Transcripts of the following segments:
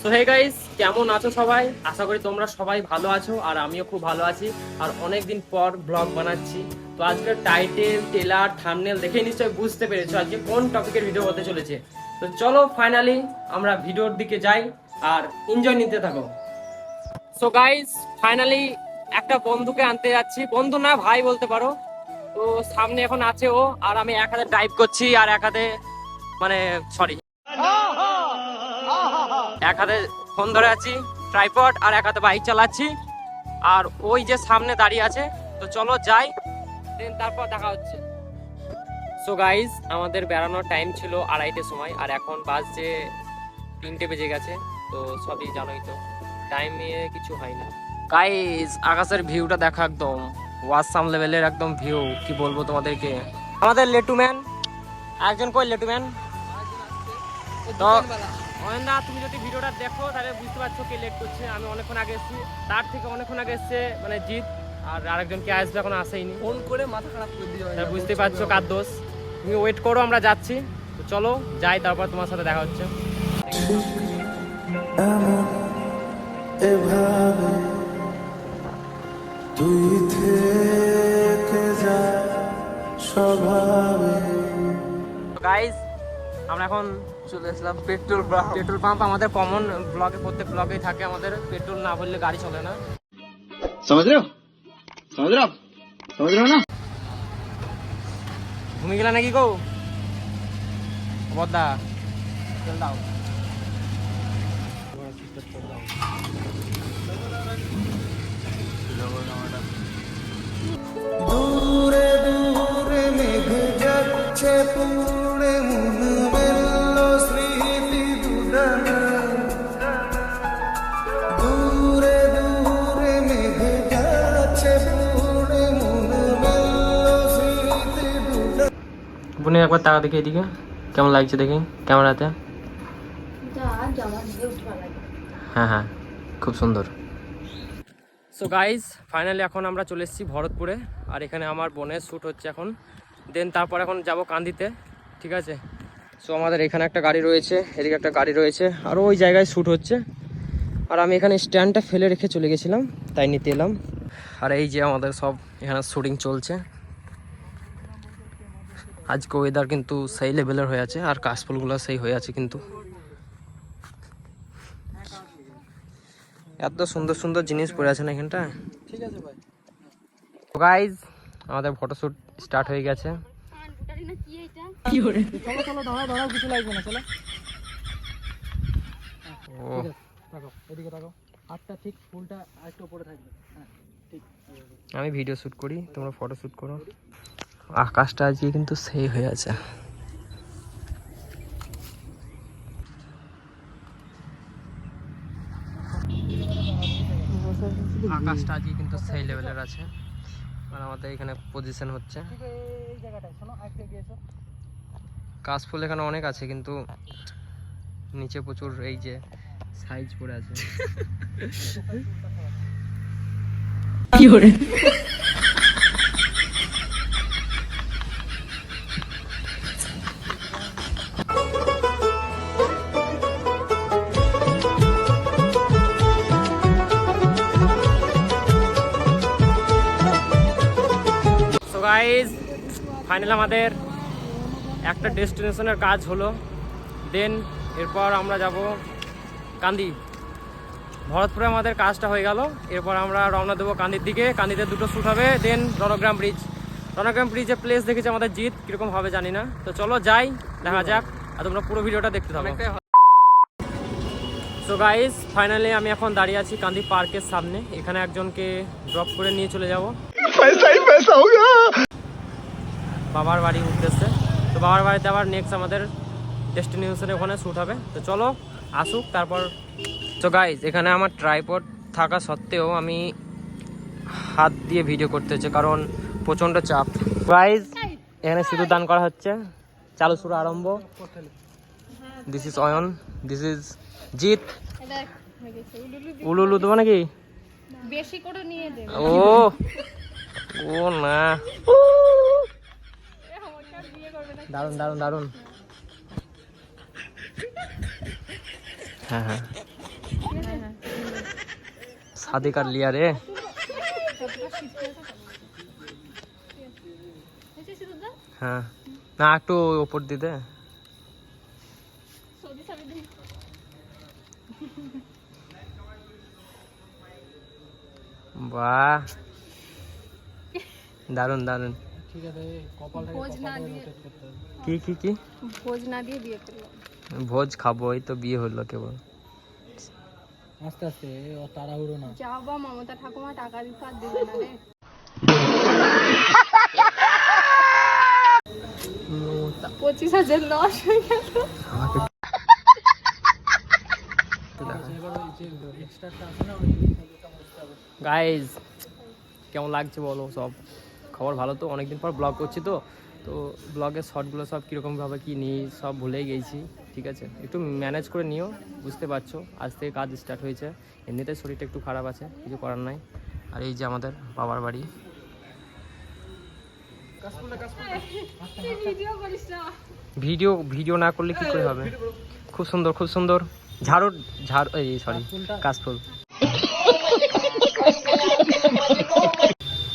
So hey guys কেমন আছো সবাই? আশা করি তোমরা সবাই ভালো আছো আর আমিও খুব ভালো আছি। আর অনেক দিন পর ব্লগ বানাচ্ছি। তো আজকের টাইটেল টেলার থামনেল দেখে নিশ্চয়ই বুঝতে পেরেছ আজকে কোন টপিকের ভিডিও হতে চলেছে। তো চলো ফাইনালি আমরা ভিডিওর দিকে যাই আর এনজয় নিতে থাকো। সো গাইস ফাইনালি একটা বন্ধুকে আনতে যাচ্ছি। বন্ধু না, ভাই বলতে পারো। তো সামনে এখন আছে ও আর আমি এক হাতে টাইপ করছি আর এক হাতে মানে সরি এক হাতে ফোন ধরে আছি ট্রাইপড আর এক হাতে বাইক চালাচ্ছি। আর ওই যে সামনে দাঁড়িয়ে আছে তো চলো যাই দেন তারপর দেখা হচ্ছে। সো গাইজ আমাদের বেড়ানোর টাইম ছিল আড়াইটের সময় আর এখন বাস যে তিনটে বেজে গেছে তো সবই জানোই তো টাইম নিয়ে কিছু হয় না গাইজ আকাশের ভিউটা দেখা একদম ওয়াসাম লেভেলের একদম ভিউ কি বলব তোমাদেরকে? আমাদের লেটু ম্যান একজন কই লেটু ম্যান তো অয়নদা তুমি যদি ভিডিওটা দেখো তাহলে বুঝতে পারছ কে লেট করছে। আমি অনেকক্ষণ আগে এসেছি। তার থেকে অনেকক্ষণ আগে এসছে মানে জিৎ আর আরেকজন কে আসবে এখন আসেইনি। ফোন করে মাথা খারাপ করে দিয়ে তাহলে বুঝতে পারছ কার দোষ। তুমি ওয়েট করো আমরা যাচ্ছি। তো চলো যাই তারপর তোমার সাথে দেখা হচ্ছে। এভাবে তুই থেকে যা স্বভাবে গাইজ আমরা এখন চলে আসলাম পেট্রোল পাম্প। পেট্রোল পাম্প আমাদের কমন ব্লকে প্রত্যেক ব্লকেই থাকে আমাদের পেট্রোল না ভরলে গাড়ি চলে না। সমাজ সমাজ না? ঘুমি গেলা নাকি গো? বদা চল দাও দূরে দূরে মেঘ যাচ্ছে পুরো। বোনে একবার টাকা দেখে এদিকে। কেমন লাগছে দেখি? ক্যামেরাতে হ্যাঁ হ্যাঁ খুব সুন্দর। সো গাইজ ফাইনালি এখন আমরা চলে এসেছি ভরতপুরে। আর এখানে আমার বোনের শ্যুট হচ্ছে এখন। দেন তারপর এখন যাব কান্দিতে ঠিক আছে? সো আমাদের এখানে একটা গাড়ি রয়েছে এদিকে একটা গাড়ি রয়েছে। আর ওই জায়গায় শ্যুট হচ্ছে। আর আমি এখানে স্ট্যান্ডটা ফেলে রেখে চলে গেছিলাম তাই নিতে এলাম। আর এই যে আমাদের সব এখানে শ্যুটিং চলছে। আজকে ওয়েদার কিন্তু সেই লেভেলের হয়ে আছে আর কাশফুলগুলো সেই হয়ে আছে কিন্তু। এত সুন্দর সুন্দর জিনিস পড়ে আছে না এখানটা ঠিক আছে ভাই। গাইজ আমাদের ফটোশ্যুট স্টার্ট হয়ে গেছে। চলো চলো দাঁড়াও দাঁড়াও কিছু লাগবে না চলো। ও। তাকাও এদিকে তাকাও হাতটা ঠিক ফুলটা আরেকটু উপরে থাকবে। হ্যাঁ ঠিক। আমি ভিডিও শ্যুট করি তোমরা ফটো শ্যুট করো। আকাশটা আজকে কিন্তু সেই হয়ে আছে। আকাশটা আজকে কিন্তু সেই লেভেলের আছে। আর আমাদের এখানে পজিশন হচ্ছে। কাশফুল এখানে অনেক আছে, কিন্তু নিচে প্রচুর এই যে সাইজ পড়ে আছে। সো গাইজ ফাইনাল আমাদের একটা ডেস্টিনেশনের কাজ হলো। দেন এরপর আমরা যাব কান্দি। ভরতপুরে আমাদের কাজটা হয়ে গেল। এরপর আমরা রওনা দেবো কান্দির দিকে। কান্দিতে দুটো শ্যুট হবে দেন রণগ্রাম ব্রিজ রণগ্রাম ব্রিজে প্লেস দেখেছে আমাদের জিত কীরকম হবে জানি না। তো চলো যাই দেখা যাক আর তোমরা পুরো ভিডিওটা দেখতে থাকো। সো গাইস ফাইনালি আমি এখন দাঁড়িয়ে আছি কান্দি পার্কের সামনে। এখানে একজনকে ড্রপ করে নিয়ে চলে যাব। पैसा ही पैसा होगा বাবার বাড়ির উদ্দেশ্যে তো বাবার বাড়িতে আবার নেক্সট আমাদের ডেস্টিনেশনে ওখানে শ্যুট হবে তো চলো আসুক তারপর তো গাইজ এখানে আমার ট্রাইপড থাকা সত্ত্বেও আমি হাত দিয়ে ভিডিও করতে হচ্ছে কারণ প্রচণ্ড চাপ গাইজ এখানে শুধু দান করা হচ্ছে চালু শুরু আরম্ভ this is Ayan this is Jeet উলু উলু দেবো নাকি বেশি করে নিয়ে দেবে ও ও না। দারুণ দারুণ দারুণ হ্যাঁ হ্যাঁ। সাদে কার লিয়া রে। হ্যাঁ। না একটু ওপর দিতে বাহ। দারুণ দারুণ ঠিক আছে কপালটাকে ভোজ না দিয়ে-। কি কি কি? ভোজ না দিয়ে বিয়ে করলাম। ভোজ খাব এই তো বিয়ে হলো কেবল। আস্তে আস্তে ও তাড়াহুড়ো না। মমতা ঠাকুমা টাকা দিতে আর দেবে না রে। পঁচিশ হাজার লস হয়ে গেল। গাইজ কেমন লাগছে বলো সব? খবর ভালো তো অনেকদিন পর ব্লগ করছি তো। তো ব্লগের শর্টগুলো সব কীরকমভাবে কী নিই সব ভুলেই গেছি ঠিক আছে? একটু ম্যানেজ করে নিও বুঝতে পারছ? আজ থেকে কাজ স্টার্ট হয়েছে। এমনিতে শরীরটা একটু খারাপ আছে কিছু করার নাই। আর এই যে আমাদের বাবার বাড়ি। ভিডিও ভিডিও ভিডিও না করলে কি করে হবে? খুব সুন্দর খুব সুন্দর। ঝাড়ু ঝাড় এই সরি? কাশফুল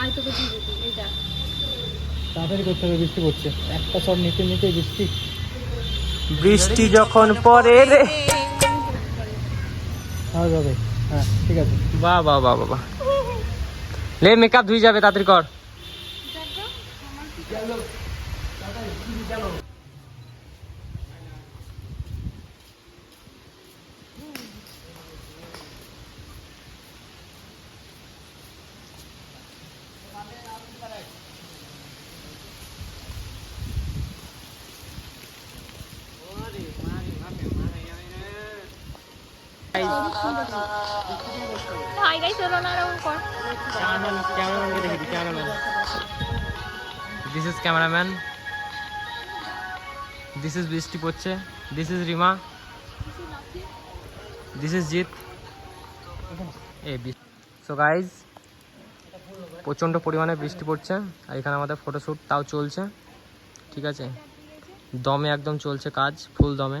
আয় তোকে দিয়ে দিবি এই যা তাড়াতাড়ি করতে হবে বৃষ্টি পড়ছে। একটা সব নিতে নিতে বৃষ্টি। বৃষ্টি যখন পরে রে। হ্যাঁ যাবে। হ্যাঁ ঠিক আছে। বাহ বাহ বাহ বাহ লে মেকআপ ধুই যাবে তাড়াতাড়ি কর। ভাই this is cameraman this is বৃষ্টি পড়ছে this is Rima this is Jeet uh so guys প্রচণ্ড পরিমাণে বৃষ্টি পড়ছে আর এখানে আমাদের ফটোশ্যুট তাও চলছে। ঠিক আছে? দমে একদম চলছে কাজ ফুল দমে।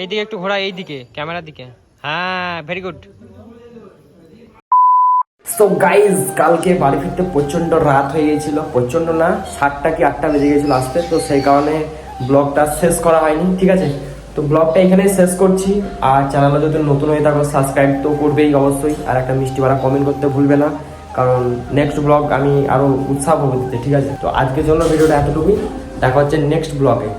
এইদিকে একটু ঘোরা, এইদিকে, ক্যামেরার দিকে। হ্যাঁ ভেরি গুড সো গাইজ কালকে বাড়ি ফিরতে প্রচণ্ড রাত হয়ে গিয়েছিল প্রচণ্ড না, সাতটা কি আটটা বেজে গেছিল আসতে, তো সেই কারণে ব্লগটা শেষ করা হয়নি, ঠিক আছে? তো ব্লগটা এখানেই শেষ করছি, আর চ্যানেলে যদি নতুন হয়ে থাকো সাবস্ক্রাইব তো করবেই অবশ্যই, আর একটা মিষ্টি বাড়া কমেন্ট করতে ভুলবে না। কারণ নেক্সট ব্লগ আমি আরও উৎসাহ পাবো দিতে, ঠিক আছে? তো আজকের জন্য ভিডিওটা এতটুকুই। দেখা হচ্ছে নেক্সট ব্লগে